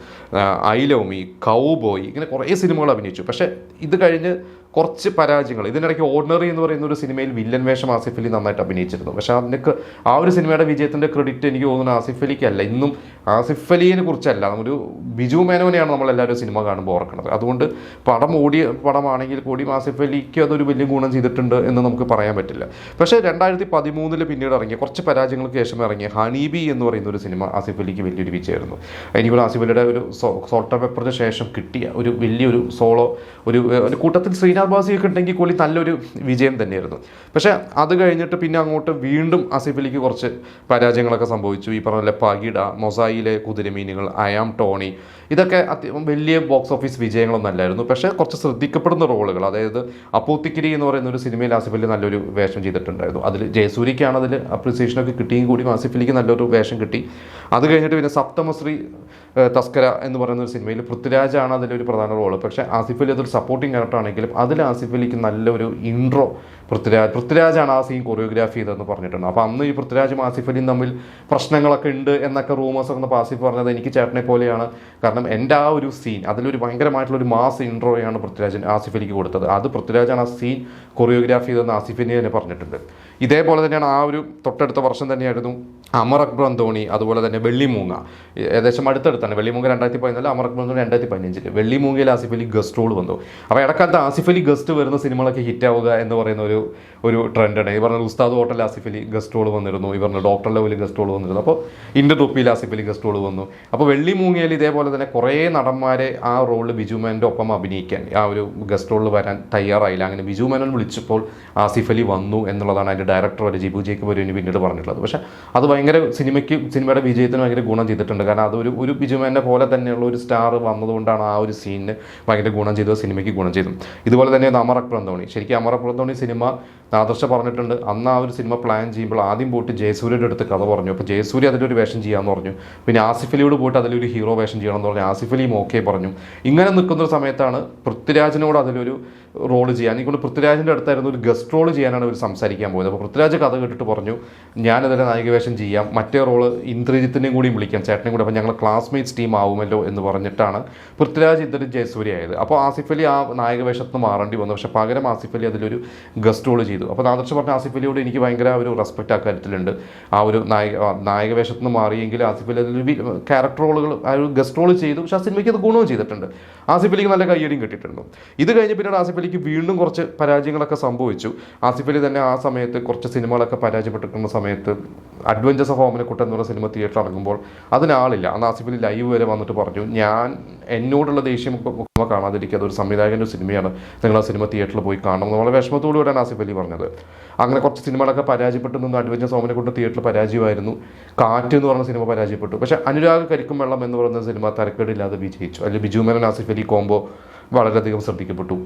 [SPEAKER 1] I love me cowboy ഇങ്ങനെ കുറേ സിനിമകൾ അഭിനയിച്ചു. പക്ഷേ ഇത് കഴിഞ്ഞ് കുറച്ച് പരാജയങ്ങൾ. ഇതിനിടയ്ക്ക് ഓർഡിനറി എന്ന് പറയുന്ന ഒരു സിനിമയിൽ വില്ലൻ വേഷം ആസിഫ് അലി നന്നായിട്ട് അഭിനയിച്ചിരുന്നു. പക്ഷേ അതിനൊക്കെ ആ ഒരു സിനിമയുടെ വിജയത്തിന്റെ ക്രെഡിറ്റ് എനിക്ക് തോന്നുന്നു ആസിഫ് അലിക്കല്ല ഇന്നും ആസിഫ് അലിയെ കുറിച്ചല്ല. ഒരു ബിജു മേനോനെയാണ് നമ്മളെല്ലാവരും സിനിമ കാണുമ്പോൾ ഓർക്കുന്നത്. അതുകൊണ്ട് പടം ഓടിയ പടമാണെങ്കിൽ കൂടിയും ആസിഫ് അലിക്ക് അതൊരു വലിയ ഗുണം ചെയ്തിട്ടുണ്ട് എന്ന് നമുക്ക് പറയാൻ പറ്റില്ല. പക്ഷേ രണ്ടായിരത്തി പതിമൂന്നിൽ പിന്നീട് ഇറങ്ങിയ കുറച്ച് പരാജയങ്ങൾക്ക് ശേഷം ഇറങ്ങിയ ഹണീബി എന്ന് പറയുന്ന ഒരു സിനിമ ആസിഫ് അലിക്ക് വലിയൊരു വിജയമായിരുന്നു. എനിക്ക് ആസിഫ് അലിയുടെ ഒരു സോൾട്ട പേപ്പറിന് ശേഷം കിട്ടിയ ഒരു വലിയൊരു സോളോ ഒരു കൂട്ടത്തിൽ ശ്രീനാഥ് ഷീനാഥ് ബാസിയൊക്കെ ഉണ്ടെങ്കിൽ കോഹ്ലി നല്ലൊരു വിജയം തന്നെയായിരുന്നു. പക്ഷേ അത് കഴിഞ്ഞിട്ട് പിന്നെ അങ്ങോട്ട് വീണ്ടും ആസിഫ് കുറച്ച് പരാജയങ്ങളൊക്കെ സംഭവിച്ചു. ഈ പറഞ്ഞ പോലെ പകിട മൊസായിലെ കുതിരമീനുകൾ അയാം ടോണി ഇതൊക്കെ അത്യാവശ്യം വലിയ ബോക്സ് ഓഫീസ് വിജയങ്ങളൊന്നും അല്ലായിരുന്നു പക്ഷേ കുറച്ച് ശ്രദ്ധിക്കപ്പെടുന്ന റോളുകൾ അതായത് അപ്പൂത്തിക്കിരി എന്ന് പറയുന്ന ഒരു സിനിമയിൽ ആസിഫ് അലി നല്ലൊരു വേഷം ചെയ്തിട്ടുണ്ടായിരുന്നു. അതിൽ ജയസൂരിക്കാണ് അതിൽ അപ്രിസിയേഷനൊക്കെ കിട്ടിയും കൂടി ആസിഫ് അലിക്ക് നല്ലൊരു വേഷം കിട്ടി. അത് കഴിഞ്ഞിട്ട് പിന്നെ സപ്തമശ്രീ തസ്കര എന്ന് പറയുന്ന ഒരു സിനിമയിൽ പൃഥ്വിരാജാണ് അതിലൊരു പ്രധാന റോൾ പക്ഷേ ആസിഫ് അലി അതൊരു സപ്പോർട്ടിങ് ക്യാരക്ടർ ആണെങ്കിലും അതിൽ ആസിഫ് അലിക്ക് നല്ലൊരു ഇൻട്രോ പൃഥ്വിരാജ് പൃഥ്വിരാജാണ് ആ സീൻ കൊറിയോഗ്രാഫി ചെയ്തതെന്ന് പറഞ്ഞിട്ടുണ്ട്. അപ്പോൾ അന്ന് ഈ പൃഥ്വിരാജും ആസിഫ് അലിയും തമ്മിൽ പ്രശ്നങ്ങളൊക്കെ ഉണ്ട് എന്നൊക്കെ റൂമേഴ്സ് ഒക്കെ ആസിഫ് പറഞ്ഞത് എനിക്ക് ചേട്ടനെ പോലെയാണ്. കാരണം എന്റെ ആ ഒരു സീൻ അതിലൊരു ഭയങ്കരമായിട്ടുള്ള ഒരു മാസ് ഇൻട്രോയാണ് പൃഥ്വിരാജൻ ആസിഫലിക്ക് കൊടുത്തത്. അത് പൃഥ്വിരാജാണ് ആ സീൻ കൊറിയോഗ്രാഫി ചെയ്തതെന്ന് ആസിഫിനെ തന്നെ പറഞ്ഞിട്ടുണ്ട്. ഇതേപോലെ തന്നെയാണ് ആ ഒരു തൊട്ടടുത്ത വർഷം തന്നെയായിരുന്നു അമർ അക്ബർ അന്തോണി അതുപോലെ തന്നെ വെള്ളിമൂങ്ങ. ഏകദേശം അടുത്തടുത്താണ്. വെള്ളിമൂങ്ങ രണ്ടായിരത്തി പതിനാല് അമർ അക്ബർ അന്തോണി രണ്ടായിരത്തി പതിനഞ്ചിൽ വെള്ളിമൂങ്ങയിൽ ആസിഫ് അലി ഗസ്റ്റ് റോൾ വന്നു. അപ്പോൾ ഇടക്കാലത്ത് ആസിഫ് അലി ഗസ്റ്റ് വരുന്ന സിനിമകളൊക്കെ ഹിറ്റാവുക എന്ന് പറയുന്ന ഒരു ഒരു ട്രെൻഡാണ് ഈ പറഞ്ഞ Ustad hotel Asif Ali guest role വന്നിരുന്നു. ഈ പറഞ്ഞ ഡോക്ടർ ലെവലിൽ ഗസ്റ്റ് റോൾ വന്നിരുന്നു. അപ്പോൾ ഇന്ത്യൻ റുപ്പിയിൽ ആസിഫ് അലി ഗസ്റ്റ് റോൾ വന്നു. അപ്പോൾ വെള്ളിമൂങ്ങയിൽ ഇതേപോലെ തന്നെ കുറേ നടന്മാരെ ആ റോളിൽ ബിജുമേന്റെ ഒപ്പം അഭിനയിക്കാൻ ആ ഒരു ഗസ്റ്റ് റോളിൽ വരാൻ തയ്യാറായില്ല. അങ്ങനെ ബിജുമേനൻ വിളിച്ചപ്പോൾ ആസിഫ് അലി വന്നു എന്നുള്ളതാണ് അതിന്റെ ഡയറക്ടർ വരെ ജിബു ജേക്കബ് വരെ പിന്നീട് പറഞ്ഞിട്ടുള്ളത്. പക്ഷേ അത് ഭയങ്കര സിനിമയ്ക്ക് സിനിമയുടെ വിജയത്തിന് ഭയങ്കര ഗുണം ചെയ്തിട്ടുണ്ട്. കാരണം അതൊരു ഒരു ബിജുമേനെ പോലെ തന്നെയുള്ള ഒരു സ്റ്റാർ വന്നതുകൊണ്ടാണ് ആ ഒരു സീനിന് ഭയങ്കര ഗുണം ചെയ്തത് സിനിമയ്ക്ക് ഗുണം ചെയ്തു ഇതുപോലെ തന്നെ അമർ അക്ബർ അന്തോണി ശരിക്കും അമർ അക്ബർ അന്തോണി സിനിമ ആദർശ പറഞ്ഞിട്ടുണ്ട്. അന്ന് ആ ഒരു സിനിമ പ്ലാൻ ചെയ്യുമ്പോൾ ആദ്യം പോയിട്ട് ജയസൂര്യയുടെ അടുത്ത് കഥ പറഞ്ഞു. അപ്പോൾ ജയസൂര്യ അതിലൊരു വേഷം ചെയ്യാമെന്ന് പറഞ്ഞു. പിന്നെ ആസിഫ് അലിയോട് പോയിട്ട് അതിലൊരു ഹീറോ വേഷം ചെയ്യണമെന്ന് പറഞ്ഞു. ആസിഫ് അലിയും ഓക്കെ പറഞ്ഞു. ഇങ്ങനെ നിൽക്കുന്ന ഒരു സമയത്താണ് പൃഥ്വിരാജിനോട് അതിലൊരു റോൾ ചെയ്യാൻ എനിക്കൊണ്ട് പൃഥ്വിരാജിന്റെ അടുത്തായിരുന്നു ഒരു ഗസ്റ്റ് റോൾ ചെയ്യാനാണ് അവർ സംസാരിക്കാൻ പോയത്. പൃഥ്വിരാജ് കഥ കേട്ടിട്ട് പറഞ്ഞു ഞാനതിലെ നായികവേഷം ചെയ്യാം. മറ്റേ റോൾ ഇന്ദ്രജിത്തിനെയും കൂടി വിളിക്കാം. ചേട്ടനെയും കൂടി അപ്പോൾ ഞങ്ങൾ ക്ലാസ്മേറ്റ്സ് ടീം ആവുമല്ലോ എന്ന് പറഞ്ഞിട്ടാണ് പൃഥ്വിരാജ് ഇന്ദ്രജിത്ത് ജയസൂര്യ ആയത്. അപ്പോൾ ആസിഫ് അലി ആ നായകവേഷത്ത് മാറേണ്ടി വന്നു. പക്ഷേ പകരം ആസിഫ് അലി അതിലൊരു ഗസ്റ്റ് റോൾ ചെയ്തു. അപ്പോൾ ആദർശ് പറഞ്ഞ ആസിഫ് അലിയോട് എനിക്ക് ഭയങ്കര ഒരു റെസ്പെക്റ്റ് ആ കാര്യത്തിലുണ്ട്. ആ ഒരു നായക നായകവേഷത്ത് നിന്ന് മാറിയെങ്കിൽ ആസിഫ് അലി അതിലൊരു ക്യാരക്ടർ റോളുകൾ ആ ഒരു ഗസ്റ്റ് റോൾ ചെയ്തു. പക്ഷേ ആ സിനിമയ്ക്ക് അത് ഗുണവും ചെയ്തിട്ടുണ്ട്. ആസിഫ് അലിക്ക് നല്ല കയ്യടിയും കിട്ടിയിട്ടുണ്ട്. ഇത് കഴിഞ്ഞ് പിന്നീട് ആസിഫ് അലിക്ക് വീണ്ടും കുറച്ച് പരാജയങ്ങളൊക്കെ സംഭവിച്ചു. ആസിഫ് അലി തന്നെ ആ സമയത്ത് കുറച്ച് സിനിമകളൊക്കെ പരാജയപ്പെട്ടിരിക്കുന്ന സമയത്ത് അഡ്വഞ്ചേഴ്സ് ഓഫ് ഹോമിനെക്കുട്ടൻ എന്ന് പറയുന്ന സിനിമ തിയേറ്റർ ഇറങ്ങുമ്പോൾ അതിനാളില്ല അന്ന് ആസിഫ് അലി ലൈവ് വരെ വന്നിട്ട് പറഞ്ഞു ഞാൻ എന്നോടുള്ള ദേഷ്യം മുഖമ കാണാതിരിക്കുക. അതൊരു സംവിധായകന്റെ ഒരു സിനിമയാണ്. നിങ്ങൾ ആ സിനിമ തിയേറ്ററിൽ പോയി കാണണം. എന്ന് വളരെ വിഷമത്തോടുകൂടിയാണ് ആസിഫ് അലി പറഞ്ഞത്. അങ്ങനെ കുറച്ച് സിനിമകളൊക്കെ പരാജയപ്പെട്ടു. നിന്ന് അഡ്വഞ്ചേഴ്സ് ഹോമിനെക്കുട്ടൻ തിയേറ്ററിൽ പരാജയമായിരുന്നു. കാറ്റ് എന്ന് പറഞ്ഞ സിനിമ പരാജയപ്പെട്ടു. പക്ഷേ അനുരാഗ് കരിക്കും വെള്ളം എന്ന് പറയുന്ന സിനിമ തരക്കേടില്ലാതെ വിജയിച്ചു. അല്ലെങ്കിൽ ബിജു മേനൻ ആസിഫ് അലി കോംബോ വളരെയധികം ശ്രദ്ധിക്കപ്പെട്ടു.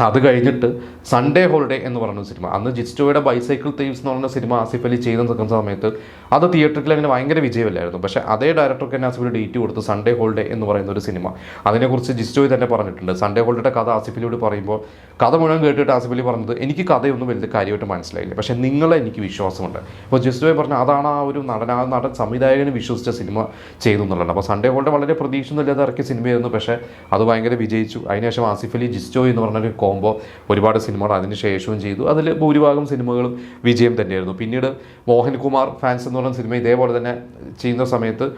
[SPEAKER 1] അത് കഴിഞ്ഞിട്ട് സൺഡേ ഹോളിഡേ എന്ന് പറയുന്ന സിനിമ. അന്ന് ജിസ്റ്റോയുടെ ബൈസൈക്കിൾ തീവ്സ് എന്ന് പറയുന്ന സിനിമ ആസിഫ് അലി ചെയ്ത് നിൽക്കുന്ന സമയത്ത് അത് തിയേറ്ററിൽ അങ്ങനെ ഭയങ്കര വിജയമല്ലായിരുന്നു. പക്ഷേ അതേ ഡയറക്ടർക്ക് തന്നെ ആസിഫ് അലി ഡേറ്റ് കൊടുത്ത് സൺഡേ ഹോളിഡേ എന്ന് പറയുന്ന ഒരു സിനിമ. അതിനെക്കുറിച്ച് ജിസ്റ്റോയ് തന്നെ പറഞ്ഞിട്ടുണ്ട്. സൺഡേ ഹോളിഡേയുടെ കഥ ആസിഫ് അലിയോട് പറയുമ്പോൾ കഥ മുഴുവൻ കേട്ടിട്ട് ആസിഫ് അലി പറഞ്ഞത് എനിക്ക് കഥയൊന്നും വലിയ കാര്യമായിട്ട് മനസ്സിലായില്ല. പക്ഷേ നിങ്ങളെ എനിക്ക് വിശ്വാസമുണ്ട്. അപ്പോൾ ജിസ്റ്റോയ് പറഞ്ഞ അതാണ് ആ ഒരു നടൻ ആ നടൻ സംവിധായകന് വിശ്വസിച്ച സിനിമ ചെയ്തു എന്നുള്ളത് അപ്പോൾ സൺഡേ ഹോളിഡേ വളരെ പ്രതീക്ഷയൊന്നുമില്ലാതെ ഇറക്കിയ സിനിമയായിരുന്നു. പക്ഷേ അത് ഭയങ്കര വിജയിച്ചു. അതിനുശേഷം ആസിഫ് അലി ജിസ്റ്റോയ് എന്ന് പറഞ്ഞൊരു കോംബോ ഒരുപാട് സിനിമകൾ അതിന് ശേഷവും ചെയ്തു. അതിൽ ഭൂരിഭാഗം സിനിമകളും വിജയം തന്നെയായിരുന്നു. പിന്നീട് മോഹൻകുമാർ ഫാൻസ് എന്ന് പറയുന്ന സിനിമ ഇതേപോലെ തന്നെ ചെയ്യുന്ന സമയത്ത്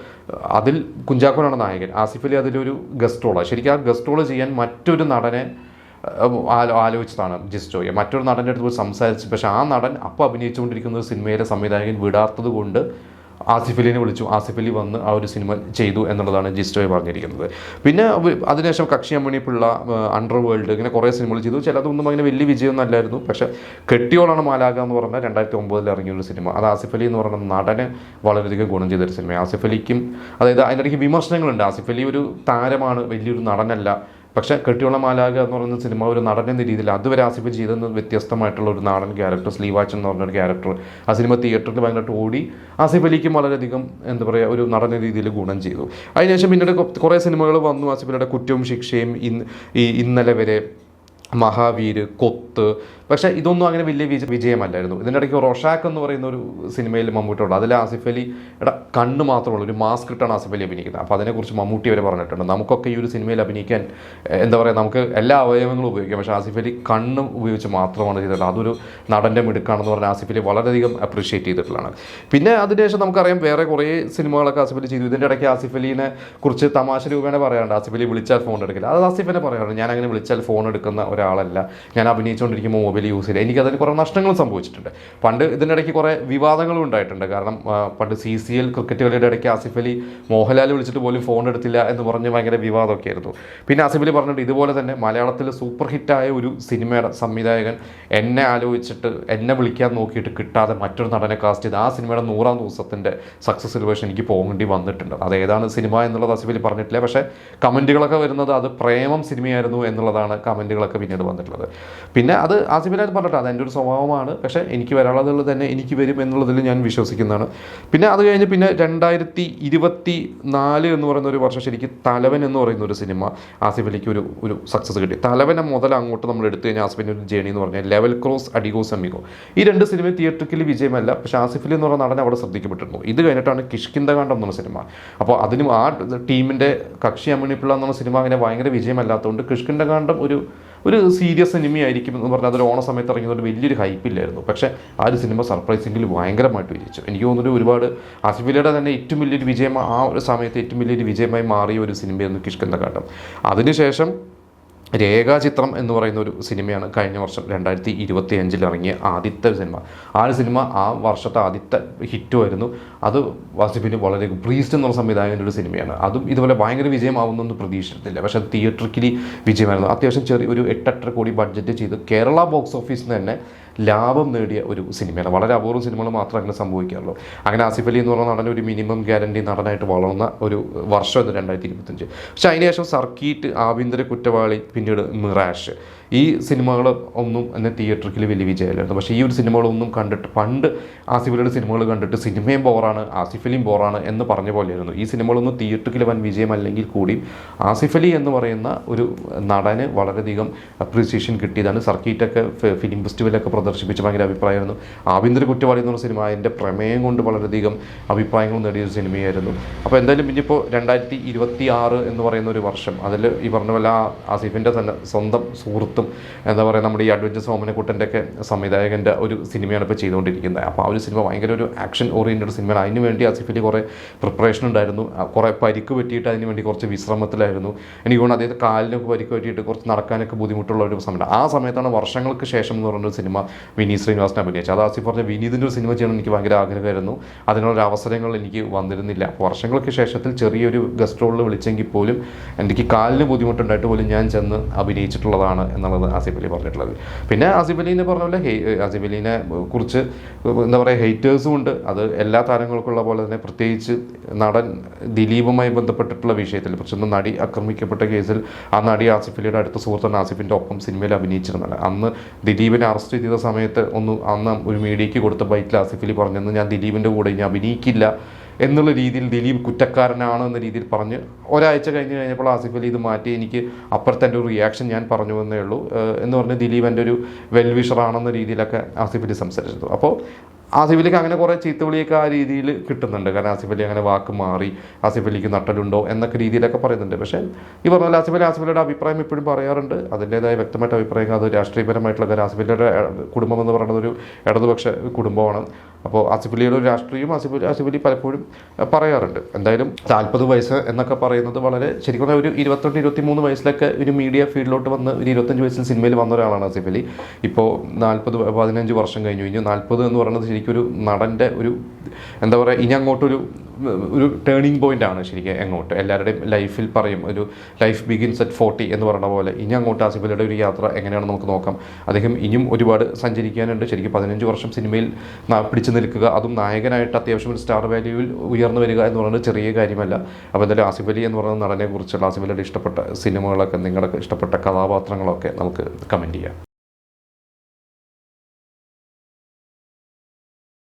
[SPEAKER 1] അതിൽ കുഞ്ചാക്കോനാണ് നായകൻ. ആസിഫ് അലി അതിലൊരു ഗസ്റ്റ് റോളാണ് ശരിക്കും ആ ഗസ്റ്റ് റോൾ ചെയ്യാൻ മറ്റൊരു നടനെ ആലോ ആലോചിച്ചതാണ് ജിസ്റ്റോയെ. മറ്റൊരു നടന്റെ അടുത്ത് പോയി സംസാരിച്ചു പക്ഷേ ആ നടൻ അപ്പോൾ അഭിനയിച്ചുകൊണ്ടിരിക്കുന്ന സിനിമയിലെ സംവിധായകൻ വിടാത്തത് കൊണ്ട് ആസിഫ് അലിനെ വിളിച്ചു. ആസിഫ് അലി വന്ന് ആ ഒരു സിനിമ ചെയ്തു എന്നുള്ളതാണ് ജിസ്റ്റോയെ പറഞ്ഞിരിക്കുന്നത്. പിന്നെ അതിനുശേഷം അതിനുശേഷം കക്ഷിയമ്മണി പിള്ള അണ്ടർ വേൾഡ് ഇങ്ങനെ കുറേ സിനിമകൾ ചെയ്തു. ചിലതൊന്നും അങ്ങനെ വലിയ വിജയമൊന്നും അല്ലായിരുന്നു. പക്ഷേ കെട്ടിയോളാണ് മാലാക എന്ന് പറഞ്ഞ രണ്ടായിരത്തി ഒമ്പതിൽ ഇറങ്ങിയൊരു സിനിമ. അത് ആസിഫ് അലി എന്ന് പറയുന്ന നടന് വളരെയധികം ഗുണം ചെയ്തൊരു സിനിമ ആസിഫ് അലിക്കും അതായത് അതിനിടയ്ക്ക് വിമർശനങ്ങളുണ്ട്. ആസിഫ് അലി ഒരു താരമാണ് വലിയൊരു നടനല്ല. പക്ഷേ കെട്ടിയുള്ള മാലാക എന്ന് പറയുന്ന സിനിമ ഒരു നടൻ എന്ന രീതിയിൽ അതുവരെ ആസിഫ് ചെയ്തെന്ന് വ്യത്യസ്തമായിട്ടുള്ള ഒരു നാടൻ ക്യാരക്ടർ സ്ലീവാച്ച് എന്ന് പറഞ്ഞ ഒരു ക്യാരക്ടർ ആ സിനിമ തിയേറ്ററിൽ ഭയങ്കരമായിട്ട് ഓടി ആസിഫ് അലിക്കും വളരെയധികം എന്താ പറയുക ഒരു നടൻ രീതിയിൽ ഗുണം ചെയ്തു. അതിനുശേഷം പിന്നീട് കുറേ സിനിമകൾ വന്നു. ആസിഫ് അലിയുടെ കുറ്റവും ശിക്ഷയും ഇന്ന് ഈ ഇന്നലെ വരെ മഹാവീര് കൊത്ത് പക്ഷേ ഇതൊന്നും അങ്ങനെ വലിയ വിജ വിജയമല്ലായിരുന്നു. ഇതിന്റെ ഇടയ്ക്ക് റൊഷാക്ക് എന്ന് പറയുന്ന ഒരു സിനിമയിൽ മമ്മൂട്ടിയുണ്ട്. അതിൽ ആസിഫ് അലി എടാ കണ്ണ് മാത്രമുള്ള ഒരു മാസ്ക് ഇട്ടാണ് ആസിഫ് അലി അഭിനയിക്കുന്നത്. അപ്പോൾ അതിനെക്കുറിച്ച് മമ്മൂട്ടി വരെ പറഞ്ഞിട്ടുണ്ട്. നമുക്കൊക്കെ ഈ ഒരു സിനിമയിൽ അഭിനയിക്കാൻ എന്താ പറയുക നമുക്ക് എല്ലാ അവയവങ്ങളും ഉപയോഗിക്കാം. പക്ഷേ ആസിഫ് അലി കണ്ണ് ഉപയോഗിച്ച് മാത്രമാണ് ചെയ്തിട്ടുള്ളത്. അതൊരു നടന്റെ മിടുക്കാണെന്ന് പറഞ്ഞാൽ ആസിഫ് അലി വളരെയധികം അപ്രീഷിയേറ്റ് ചെയ്തിട്ടുള്ളതാണ്. പിന്നെ അതിനുശേഷം നമുക്കറിയാം വേറെ കുറേ സിനിമകളൊക്കെ ആസിഫ് അലി ചെയ്തു. ഇതിന്റെ ഇടയ്ക്ക് ആസിഫ് അലീനെ കുറിച്ച് തമാശ രൂപേണ പറയാറുണ്ട്. ആസിഫ് അലി വിളിച്ചാൽ ഫോൺ എടുക്കില്ല. അത് ആസിഫ് അലി പറയാറുണ്ട്. ഞാൻ അങ്ങനെ വിളിച്ചാൽ ഫോൺ എടുക്കുന്ന ഒരാളല്ല. ഞാൻ അഭിനയിച്ചുകൊണ്ടിരിക്കുമ്പോൾ മൊബൈൽ യൂസ് ചെയ്യില്ല എനിക്കതിൽ കുറേ നഷ്ടങ്ങൾ സംഭവിച്ചിട്ടുണ്ട്. പണ്ട് ഇതിനിടയ്ക്ക് കുറേ വിവാദങ്ങളും ഉണ്ടായിട്ടുണ്ട്. കാരണം പണ്ട് സി സി എൽ ക്രിക്കറ്റ് കളിയുടെ ഇടയ്ക്ക് ആസിഫ് അലി മോഹൻലാൽ വിളിച്ചിട്ട് പോലും ഫോൺ എടുത്തില്ല എന്ന് പറഞ്ഞ് ഭയങ്കര വിവാദമൊക്കെ ആയിരുന്നു. പിന്നെ ആസിഫ് അലി പറഞ്ഞിട്ട് ഇതുപോലെ തന്നെ മലയാളത്തിൽ സൂപ്പർ ഹിറ്റായ ഒരു സിനിമയുടെ സംവിധായകൻ എന്നെ ആലോചിച്ചിട്ട് എന്നെ വിളിക്കാൻ നോക്കിയിട്ട് കിട്ടാതെ മറ്റൊരു നടനെ കാസ്റ്റ് ചെയ്ത് ആ സിനിമയുടെ നൂറാം ദിവസത്തിന്റെ സക്സസ് സെലിബ്രേഷൻ എനിക്ക് പോകേണ്ടി വന്നിട്ടുണ്ട്. അത് ഏതാണ് സിനിമ എന്നുള്ളത് ആസിഫ് അലി പറഞ്ഞിട്ടില്ല. പക്ഷേ കമന്റുകളൊക്കെ വരുന്നത് അത് പ്രേമം സിനിമയായിരുന്നു എന്നുള്ളതാണ് കമന്റുകളൊക്കെ പിന്നീട് വന്നിട്ടുള്ളത്. പിന്നെ അത് ആസിഫ് അത് പറഞ്ഞിട്ട് അത് എന്റെ ഒരു സ്വഭാവമാണ്. പക്ഷേ എനിക്ക് വരാനുള്ളത് തന്നെ എനിക്ക് വരും എന്നുള്ളതിൽ ഞാൻ വിശ്വസിക്കുന്നതാണ്. പിന്നെ അത് കഴിഞ്ഞ് പിന്നെ രണ്ടായിരത്തി ഇരുപത്തി നാല് എന്ന് പറയുന്ന ഒരു വർഷം ശരിക്കും തലവൻ എന്ന് പറയുന്ന ഒരു സിനിമ ആസിഫ് അലിക്ക് ഒരു ഒരു സക്സസ് കിട്ടി. തലവനെ മുതൽ അങ്ങോട്ട് നമ്മൾ എടുത്തു കഴിഞ്ഞാൽ ആസിഫിന്റെ ഒരു ജേണി എന്ന് പറഞ്ഞാൽ ലെവൽ ക്രോസ് അഡിഗോസ് അമിഗോ ഈ രണ്ട് സിനിമ തിയേറ്ററിക്കലി വിജയമല്ല പക്ഷേ ആസിഫ് അലി എന്ന് പറയുന്ന നടൻ അവിടെ ശ്രദ്ധിക്കപ്പെട്ടിരുന്നു. ഇത് കഴിഞ്ഞിട്ടാണ് കിഷ്കിന്ദകാന്ഡം എന്നുള്ള സിനിമ. അപ്പോൾ അതിനും ആ ടീമിന്റെ കക്ഷി അമ്മിണിപ്പിള്ള എന്നുള്ള സിനിമ അങ്ങനെ ഭയങ്കര വിജയമല്ലാത്തതുകൊണ്ട് കിഷ്കിന്ദകാന്ഡം ഒരു ഒരു സീരിയസ് സിനിമയായിരിക്കും എന്ന് പറഞ്ഞാൽ അതൊരു ഓണ സമയത്ത് ഇറങ്ങിയതുകൊണ്ട് വലിയൊരു ഹൈപ്പില്ലായിരുന്നു പക്ഷേ ആ ഒരു സിനിമ സർപ്രൈസിംഗിൽ ഭയങ്കരമായിട്ട് വിജയിച്ചു. എനിക്ക് തോന്നുന്നു ഒരുപാട് ആസിഫിലയുടെ തന്നെ ഏറ്റവും വലിയൊരു വിജയം ആ ഒരു സമയത്ത് ഏറ്റവും വലിയൊരു വിജയമായി മാറിയ ഒരു സിനിമയായിരുന്നു കിഷ്കന്ധ കാട്ടം. അതിനുശേഷം രേഖാചിത്രം എന്ന് പറയുന്ന ഒരു സിനിമയാണ് കഴിഞ്ഞ വർഷം രണ്ടായിരത്തി ഇരുപത്തി അഞ്ചിൽ ഇറങ്ങിയ ആദ്യത്തെ സിനിമ. ആ ഒരു സിനിമ ആ വർഷത്തെ ആദ്യത്തെ ഹിറ്റുമായിരുന്നു അത് വാസിഫിന് വളരെ പ്രീസ്റ്റ് എന്നുള്ള സംവിധായകന്റെ ഒരു സിനിമയാണ്. അതും ഇതുപോലെ ഭയങ്കര വിജയമാവുന്നൊന്നും പ്രതീക്ഷിച്ചിട്ടില്ല. പക്ഷേ അത് തിയേറ്ററിക്കലി വിജയമായിരുന്നു. അത്യാവശ്യം ചെറിയ ഒരു എട്ടെട്ടര കോടി ബഡ്ജറ്റ് ചെയ്ത് കേരള ബോക്സ് ഓഫീസിൽ തന്നെ ലാഭം നേടിയ ഒരു സിനിമയാണ്. വളരെ അപൂർവ സിനിമകൾ മാത്രമേ അങ്ങനെ സംഭവിക്കാറുള്ളൂ. അങ്ങനെ ആസിഫ് അലി എന്ന് പറഞ്ഞ നടൻ ഒരു മിനിമം ഗ്യാരണ്ടി നടനായിട്ട് വളർന്ന ഒരു വർഷം എന്ന് രണ്ടായിരത്തി ഇരുപത്തഞ്ച് പക്ഷേ അതിനുശേഷം സർക്കീറ്റ് ആഭ്യന്തര കുറ്റവാളി പിന്നീട് മിറാഷ്. ഈ സിനിമകൾ ഒന്നും എന്നെ തിയേറ്ററിൽ വലിയ വിജയമായിരുന്നു പക്ഷേ ഈ ഒരു സിനിമകളൊന്നും കണ്ടിട്ട് പണ്ട് ആസിഫ് അലിയുടെ സിനിമകൾ കണ്ടിട്ട് സിനിമയും ബോറാണ് ആസിഫ് അലിയും ബോറാണ് എന്ന് പറഞ്ഞ പോലെയായിരുന്നു. ഈ സിനിമകളൊന്നും തിയേറ്ററിൽ വൻ വിജയമല്ലെങ്കിൽ കൂടി ആസിഫ് അലി എന്ന് പറയുന്ന ഒരു നടന് വളരെയധികം അപ്രീസിയേഷൻ കിട്ടിയതാണ്. സർക്കീറ്റൊക്കെ ഫിലിം ഫെസ്റ്റിവലൊക്കെ പ്രദർശിപ്പിച്ച് ഭയങ്കര അഭിപ്രായമായിരുന്നു. ആഭ്യന്തര കുറ്റവാളി എന്ന് പറഞ്ഞ സിനിമ അതിന്റെ പ്രമേയം കൊണ്ട് വളരെയധികം അഭിപ്രായങ്ങൾ നേടിയ ഒരു സിനിമയായിരുന്നു. അപ്പോൾ എന്തായാലും ഇനിയിപ്പോൾ രണ്ടായിരത്തി ഇരുപത്തി ആറ് എന്ന് പറയുന്ന ഒരു വർഷം അതിൽ ഈ പറഞ്ഞ പോലെ ആസിഫിന്റെ തന്നെ സ്വന്തം സുഹൃത്തും എന്താ പറയുക നമ്മുടെ ഈ അഡ്വഞ്ചർ സോമനക്കുട്ടന്റെ ഒക്കെ സംവിധായകന്റെ ഒരു സിനിമയാണ് ഇപ്പോൾ ചെയ്തുകൊണ്ടിരിക്കുന്നത്. അപ്പോൾ ആ ഒരു സിനിമ ഭയങ്കര ഒരു ആക്ഷൻ ഓറിയന്റഡ് സിനിമയാണ്. അതിന് വേണ്ടി അലി കുറേ പ്രിപ്പറേഷൻ ഉണ്ടായിരുന്നു. കുറേ പരിക്ക് പറ്റിയിട്ട് അതിന് വേണ്ടി കുറച്ച് വിശ്രമത്തിലായിരുന്നു. എനിക്ക് തോന്നുന്നു അദ്ദേഹത്തെ കാലിനൊക്കെ പരിക്ക് പറ്റിയിട്ട് കുറച്ച് നടക്കാനൊക്കെ ബുദ്ധിമുട്ടുള്ള ഒരു സമയമാണ് ആ സമയത്താണ് വർഷങ്ങൾക്ക് ശേഷം എന്ന് ഒരു സിനിമ വിനീത് ശ്രീനിവാസിനെ അഭിനയിച്ചത്. അത് ആസിഫ് പറഞ്ഞ വിനീതിന്റെ ഒരു സിനിമ ചെയ്യണം എനിക്ക് ഭയങ്കര ആഗ്രഹമായിരുന്നു. അതിനുള്ള അവസരങ്ങൾ എനിക്ക് വന്നിരുന്നില്ല. വർഷങ്ങൾക്ക് ശേഷത്തിൽ ചെറിയൊരു ഗസ്റ്റ് റോളിൽ വിളിച്ചെങ്കിൽ പോലും എനിക്ക് കാലിന് ബുദ്ധിമുട്ടുണ്ടായിട്ട് പോലും ഞാൻ ചെന്ന് അഭിനയിച്ചിട്ടുള്ളതാണ് എന്നുള്ളത് ആസിഫ് അലി പറഞ്ഞിട്ടുള്ളത്. പിന്നെ ആസിഫ് അലീനെ പറഞ്ഞ പോലെ ഹെയ് ആസിഫ് അലീനെ കുറിച്ച് എന്താ പറയുക ഹെയ്റ്റേഴ്സും ഉണ്ട്. അത് എല്ലാ താരങ്ങൾക്കുള്ള പോലെ തന്നെ പ്രത്യേകിച്ച് നടൻ ദിലീപുമായി ബന്ധപ്പെട്ടിട്ടുള്ള വിഷയത്തിൽ പ്രശ്നം നടി ആക്രമിക്കപ്പെട്ട കേസിൽ ആ നടി ആസിഫ് അലിയുടെ അടുത്ത സുഹൃത്താണ് ആസിഫിന്റെ ഒപ്പം സിനിമയിൽ അഭിനയിച്ചിരുന്നത്. അന്ന് ദിലീപിനെ അറസ്റ്റ് ചെയ്ത സമയത്ത് ഒന്ന് അന്ന് ഒരു മീഡിയയ്ക്ക് കൊടുത്ത ബൈറ്റിൽ ആസിഫ് അലി പറഞ്ഞെന്ന് ഞാൻ ദിലീപിന്റെ കൂടെ ഇനി അഭിനയിക്കില്ല. എന്നുള്ള രീതിയിൽ ദിലീപ് കുറ്റക്കാരനാണ് എന്ന രീതിയിൽ പറഞ്ഞ് ഒരാഴ്ച കഴിഞ്ഞ് കഴിഞ്ഞപ്പോൾ ആസിഫ് അലി ഇത് മാറ്റി. എനിക്ക് അപ്പുറത്തെ ഒരു റിയാക്ഷൻ ഞാൻ പറഞ്ഞു എന്നേ ഉള്ളൂ. എന്ന് പറഞ്ഞ് ദിലീപ് എന്റെ ഒരു വെൽവിഷറാണെന്ന രീതിയിലൊക്കെ ആസിഫ് അലി സംസാരിച്ചു അപ്പോൾ ആസിഫ് അലിക്ക് അങ്ങനെ കുറേ ചീത്തവിളിയൊക്കെ ആ രീതിയിൽ കിട്ടുന്നുണ്ട്. കാരണം ആസിഫ് അലി അങ്ങനെ വാക്ക് മാറി ആസിഫ് അലിക്ക് നട്ടലുണ്ടോ എന്നൊക്കെ രീതിയിലൊക്കെ പറയുന്നുണ്ട്. പക്ഷേ ഈ പറഞ്ഞ പോലെ ആസിഫ് അലി ആസിഫ് അലിയുടെ അഭിപ്രായം ഇപ്പോഴും പറയാറുണ്ട്. അതിന്റേതായ വ്യക്തമായിട്ട് അഭിപ്രായം അത് രാഷ്ട്രീയപരമായിട്ടുള്ള കാര്യം. ആസിഫ് അലിയുടെ കുടുംബം എന്ന് പറയുന്നത് ഒരു ഇടതുപക്ഷ കുടുംബമാണ്. അപ്പോൾ ആസിഫ് അലിയുടെ ഒരു രാഷ്ട്രീയം ആസിഫ് അലി ആസിഫ് അലി പലപ്പോഴും പറയാറുണ്ട്. എന്തായാലും നാൽപ്പത് വയസ്സ് എന്നൊക്കെ പറയുന്നത് വളരെ ശരിക്കും ഒരു ഇരുപത്തെട്ട് ഇരുപത്തി മൂന്ന് വയസ്സിലൊക്കെ ഒരു മീഡിയ ഫീൽഡിലോട്ട് വന്ന് ഒരു ഇരുപത്തഞ്ച് വയസ്സിൽ സിനിമയിൽ വന്ന ഒരാളാണ് ആസിഫ് അലി. ഇപ്പോൾ നാൽപ്പത് പതിനഞ്ച് വർഷം കഴിഞ്ഞു. കഴിഞ്ഞു നാൽപ്പത് എന്ന് പറയുന്നത് ശരിക്കും ഒരു നടന്റെ ഒരു എന്താ പറയുക ഇനി അങ്ങോട്ടൊരു ഒരു ടേണിംഗ് പോയിന്റ് ആണ് ശരിക്കും എങ്ങോട്ട്. എല്ലാവരുടെയും ലൈഫിൽ പറയും ഒരു ലൈഫ് ബിഗിൻസ് അറ്റ് ഫോർട്ടി എന്ന് പറയുന്ന പോലെ ഇനി അങ്ങോട്ട് ആസിഫ് അലിയുടെ ഒരു യാത്ര എങ്ങനെയാണ് നമുക്ക് നോക്കാം. അദ്ദേഹം ഇനിയും ഒരുപാട് സഞ്ചരിക്കാനുണ്ട്. ശരിക്കും പതിനഞ്ച് വർഷം സിനിമയിൽ പിടിച്ചു നിൽക്കുക അതും നായകനായിട്ട് അത്യാവശ്യം ഒരു സ്റ്റാർ വാല്യൂവിൽ ഉയർന്നു വരിക എന്ന് പറയുന്നത് ചെറിയ കാര്യമല്ല. അപ്പോൾ എന്തായാലും ആസിഫ് അലി എന്ന് പറയുന്ന നടനെ കുറിച്ചുള്ള ആസിഫ് അലിയുടെ ഇഷ്ടപ്പെട്ട സിനിമകളൊക്കെ നിങ്ങളുടെ ഇഷ്ടപ്പെട്ട കഥാപാത്രങ്ങളൊക്കെ നമുക്ക് കമന്റ് ചെയ്യാം.